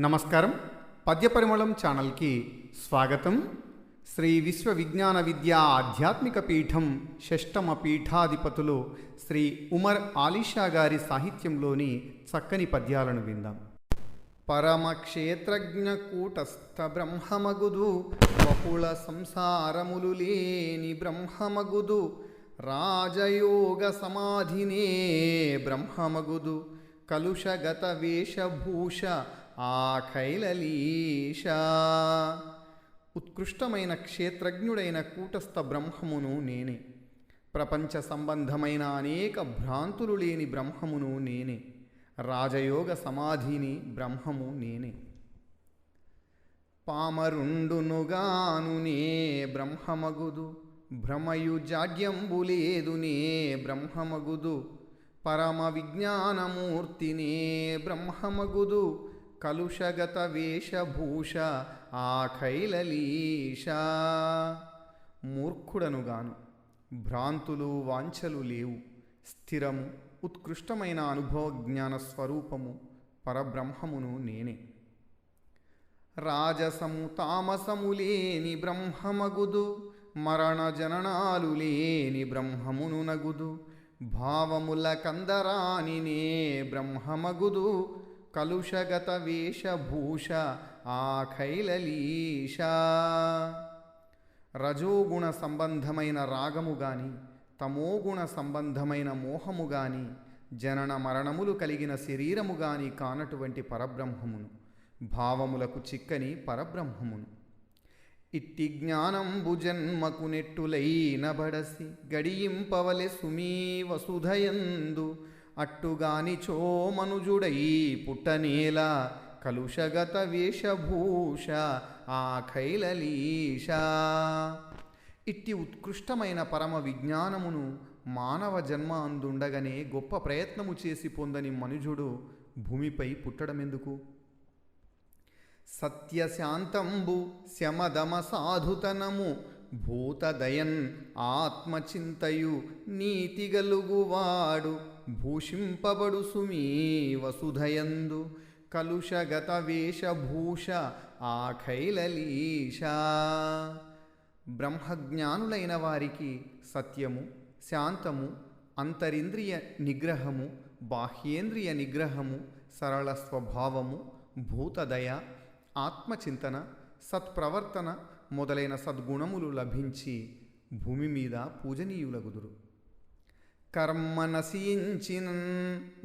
నమస్కారం. పద్యపరిమళం ఛానల్కి స్వాగతం. శ్రీ విశ్వ విజ్ఞాన విద్యా ఆధ్యాత్మిక పీఠం షష్టమ పీఠాధిపతులు శ్రీ ఉమర్ ఆలిషా గారి సాహిత్యంలోని చక్కని పద్యాలను విందాం. పరమక్షేత్రజ్ఞ కూటస్థ బ్రహ్మమగుదు బహుళ సంసారములు లేని బ్రహ్మమగుదు రాజయోగ సమాధినే బ్రహ్మమగుదు కలుషగత వేషభూష ఆఖైలలీష ఉత్కృష్టమైన క్షేత్రజ్ఞుడైన కూటస్థ బ్రహ్మమును నేనే. ప్రపంచ సంబంధమైన అనేక భ్రాంతులు లేని బ్రహ్మమును నేనే. రాజయోగ సమాధిని బ్రహ్మము నేనే. పామరుండునుగాను నే బ్రహ్మమగుదు. భ్రమయు జాడ్యంబులేదు నే బ్రహ్మమగుదు. పరమ విజ్ఞానమూర్తినే బ్రహ్మమగుదు. కలుషగత వేషభూష ఆఖైలలీష. మూర్ఖుడనుగాను భ్రాంతులు వాంఛలు లేవు. స్థిరము ఉత్కృష్టమైన అనుభవ జ్ఞాన స్వరూపము పరబ్రహ్మమును నేనే. రాజసము తామసము లేని బ్రహ్మమగుదు మరణ జననాలు లేని బ్రహ్మమును నగుదు. భావముల కందరానినే బ్రహ్మమగుదు కలుషగత వేషభూష ఆఖైలలీష. రజోగుణ సంబంధమైన రాగము గాని తమోగుణ సంబంధమైన మోహము గాని జనన మరణములు కలిగిన శరీరము గాని కానటువంటి పరబ్రహ్మమును భావములకు చిక్కని పరబ్రహ్మమును. ఇట్టి జ్ఞానంబు జన్మకు నెట్టులైన బడసి గడియింపవలె సుమీ వసుధయందు అట్టుగాని చో మనుజుడై పుట్టనేల కలుషగత వేషభూష ఆ ఖైలలీష. ఇట్టి ఉత్కృష్టమైన పరమ విజ్ఞానమును మానవ జన్మ అందుండగానే గొప్ప ప్రయత్నము చేసి పొందని మనుజుడు భూమిపై పుట్టడమెందుకు? సత్యశాంతంబు శమదమ సాధుతనము భూతదయన్ ఆత్మచింతయు నీతిగలుగువాడు భూషింపబడు సుమీ వసుధయందు. కలుషగత వేషభూష ఆఖైలలీష. బ్రహ్మజ్ఞానులైన వారికి సత్యము శాంతము అంతరింద్రియ నిగ్రహము బాహ్యేంద్రియ నిగ్రహము సరళ స్వభావము భూతదయ ఆత్మచింతన సత్ప్రవర్తన మొదలైన సద్గుణములు లభించి భూమి మీద పూజనీయులగుదురు. కర్మ నశించిన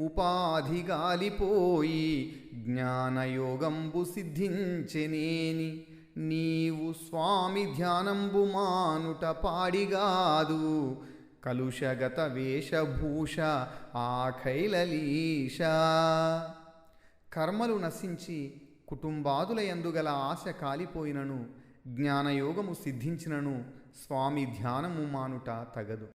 ఉపాధి గాలిపోయి జ్ఞానయోగంబు సిద్ధించెనేని. నీవు స్వామి ధ్యానంబు మానుట పాడిగాదు. కలుషగత వేషభూష ఆఖైలలీష. కర్మలు నశించి కుటుంబాదుల ఎందుగల ఆశ కాలిపోయినను జ్ఞానయోగము సిద్ధించినను స్వామి ధ్యానము మానుట తగదు.